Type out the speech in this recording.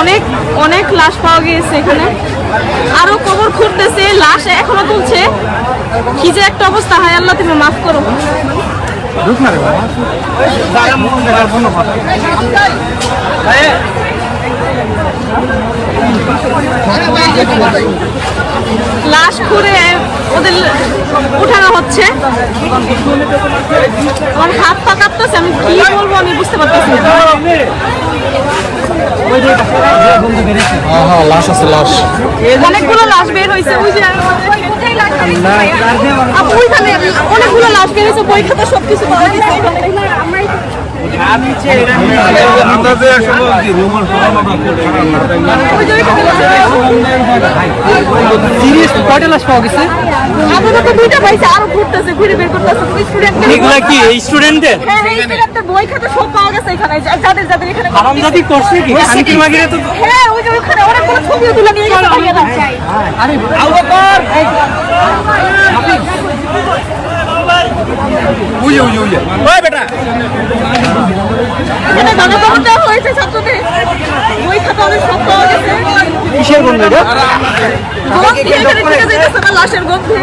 অনেক অনেক লাশ পাওয়া গিয়েছে এখানে। আরও কবর খুঁড়তেছে লাশ এখনও তুলছে। কি যে একটা অবস্থা হয় আল্লাহ তুমি মাফ করো। লাশ খুঁড়ে ওদের উঠানো হচ্ছে। আমার হাত পা কাঁপতেছে আমি কি বলব আমি বুঝতে পারতেছি না। হ্যাঁ হ্যাঁ লাশ আছে লাশ। অনেকগুলো লাশ বের হয়েছে ওই যে অনেকগুলো লাশ বের হয়েছে বই খাতা সবকিছু পাওয়া গেছে আন্দাজে সিরিয়াস কয়টা লাশ পাওয়া গেছে দুইটা পাইছে আরও ঘুরতেছে ঘুরে বের করতেছে স্টুডেন্ট এগুলা কি এই স্টুডেন্টের হ্যাঁ বই খাতা সব পাওয়া গেছে এখানে যাদের যাদের এখানে হারামজাদি করছে কি শান্তি মাগিরে তো হ্যাঁ ওই যে ওখানে অনেকগুলো ছবিও তুলে নিয়ে গেছে ভাইয়েরা। আরে আবুবকর উইয়ে উইয়ে উইয়ে। ওই বেটা। এটা গণকবর দেওয়া হয়েছে ছাত্রদের। বই খাতা অনেক সব পাওয়া গেছে। কিসের গন্ধ এটা? গন্ধ থেকে যাইতেছে না লাশের গন্ধে।